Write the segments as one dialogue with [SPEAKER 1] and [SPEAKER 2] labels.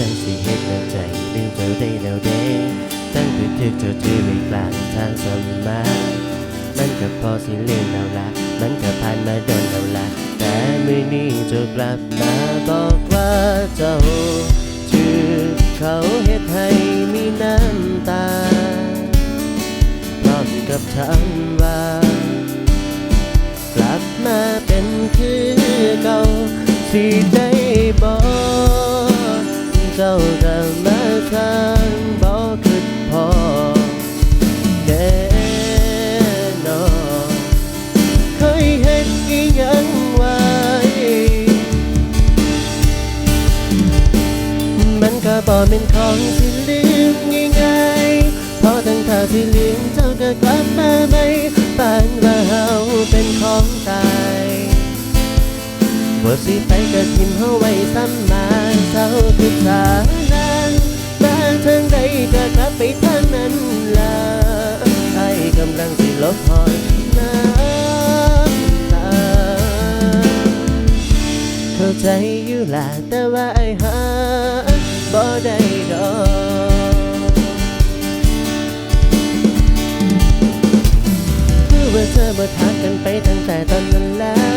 [SPEAKER 1] น้ำใจลืมเจ้าได้แล้วเด้ตั้งแต่ทึกเจ้าถือไว้กลางทางสมมามันก็พอสิลืมแล้วละ มันก็ผ่านมาโดนแล้วละแต่มื้อนี้เจ้ากลับมาบอกว่าเจ้าถือเขาเฮ็ดให้มีน้ำตาพร้อมกับคำว่ากลับมาเป็นคือเก่าสิได้บอก เจ้าก็มาทางบอกคือพอแน่นอนเคยเห็นอีหยังไว้มันก็บ่เป็นของที่ลืมง่ายๆเพราะตั้งท่าที่ลืมเจ้าก็กลับมาไหมปานว่าเฮาเป็นของตาย บ่สิไปก็ทิมเฮาไว้ซ้ำมาเศร้าคือสานางมาทางใดก็กลับไปทางนั้นล่ะไอ้กำลังสิลบหอยน้ำตาเข้าใจอยู่ล่ะแต่ว่าไอ้หาบ่ได้ดอกว่าเธอบ่ทักกันไปตั้งแต่ตอนนั้นแล้ว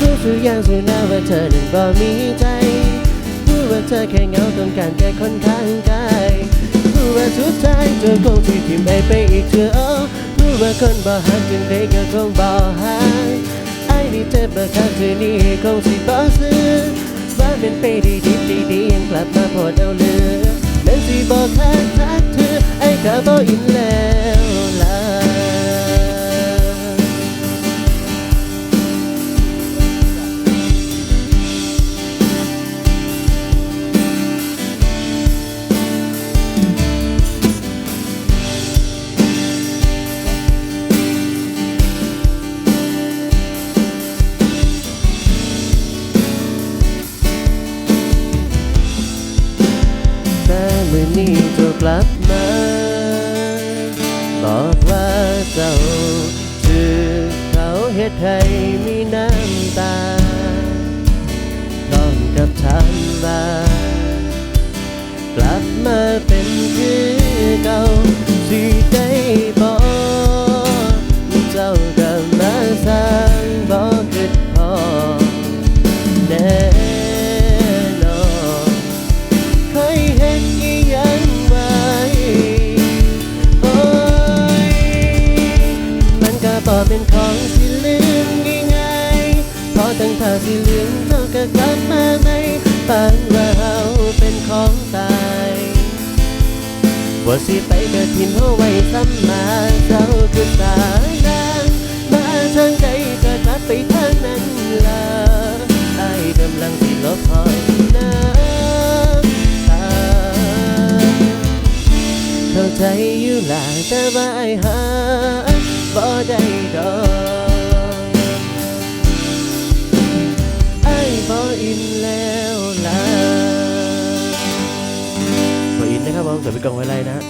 [SPEAKER 1] รู้สึกอย่างสูนาว่าเธอนั้นบ่มีใจรู้ว่าเธอแค่เหงาต้องการแค่คนข้างกายรู้ว่าสุดท้ายเธอคงที่ทิมไปไปอีกเธอเอรู้ว่าคนบ่หักจึงได้ก็คงบ่หายไอ้นี่เจ็บบักคักคืนนี้คงสิบ่ซื้อว่าเป็นไปดีดีดีดียังกลับมาพอดเอาเลือแม้นสิบอกทักทักเธอไอ้ก็บ่อินแล้ว มื่อนี้เจ้ากลับมา บอกว่าเจ้าถือเขาเฮ็ดให้มีน้ำตาต้องกับฉันว่ากลับมาเป็นคือเก่าสิได้บอกเจ้า บ่เป็นของที่ลืมง่ายๆเพราะตั้งท่าที่ลืมเท่าก็กลับมาไหมปานว่าเฮาเป็นของตายว่าสิไปก็ทิมเฮาไว้ซ้ำมาเจ้าคือสายนางมาทางใดก็กลับไปทางนั้นล่ะไอ้กำลังสิลบหอยน้ำตาเข้าใจอยู่ล่ะแต่ว่าไอ้หา บ่ได้ดอกไอ้บ่อินแล้วล่ะบ่อินนะครับผมสวัสดีกองไว้ไรนะฮะ